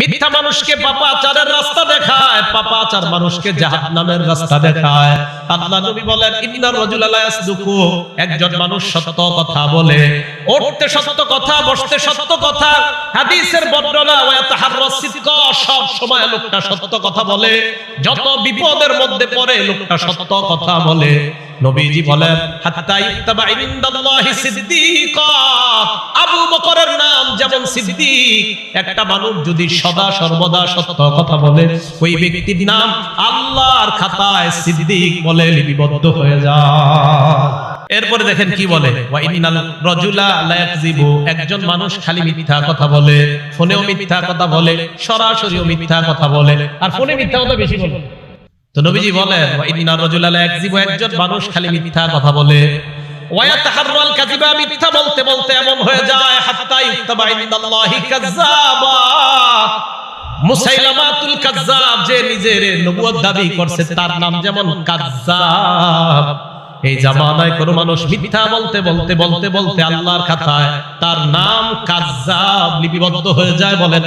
মিথ্যা মানুষকে পাপাচারের রাস্তা দেখায় পাপাচার মানুষকে জাহান্নামের রাস্তা দেখায়। আল্লাহ নবী বলেন ইন্নার রাজুলা লা ইয়াসদুকু। একজন মানুষ সত্য কথা বলে, উঠতে সত্য কথা, বসতে সত্য কথা, হাদিসের বর্ণনা, ওয়া তাহাররা সিদকা সব সময় লোকটা সত্য কথা বলে। যত বিপদের মধ্যে পড়ে, লোকটা সত্য কথা বলে। নবীজি বলেন, হাত্তা ইত্তাবা ইনদাল্লাহি সিদ্দিকা। নাম যেমন সিদ্দিক, একটা মানুষ যদি সদা সর্বদা সত্য কথা বলে, ওই ব্যক্তির নাম আল্লাহর খাতায় সিদ্দিক বলে লিপিবদ্ধ হয়ে যায়। এরপরে দেখেন কি বলে? একজন মানুষ খালি মিথ্যা কথা বলে, ফোনেও মিথ্যা কথা বলে, সরাসরিও মিথ্যা কথা বলে, আর ফোনে মিথ্যা কথা বেশি বলে। তো নবীজি বলেন একজন মানুষ খালি মিথ্যা কথা বলে তার নাম যেমন বলতে বলতে বলতে বলতে আল্লাহর খাতায় তার নাম কাযযাব লিপিবদ্ধ হয়ে যায় বলেন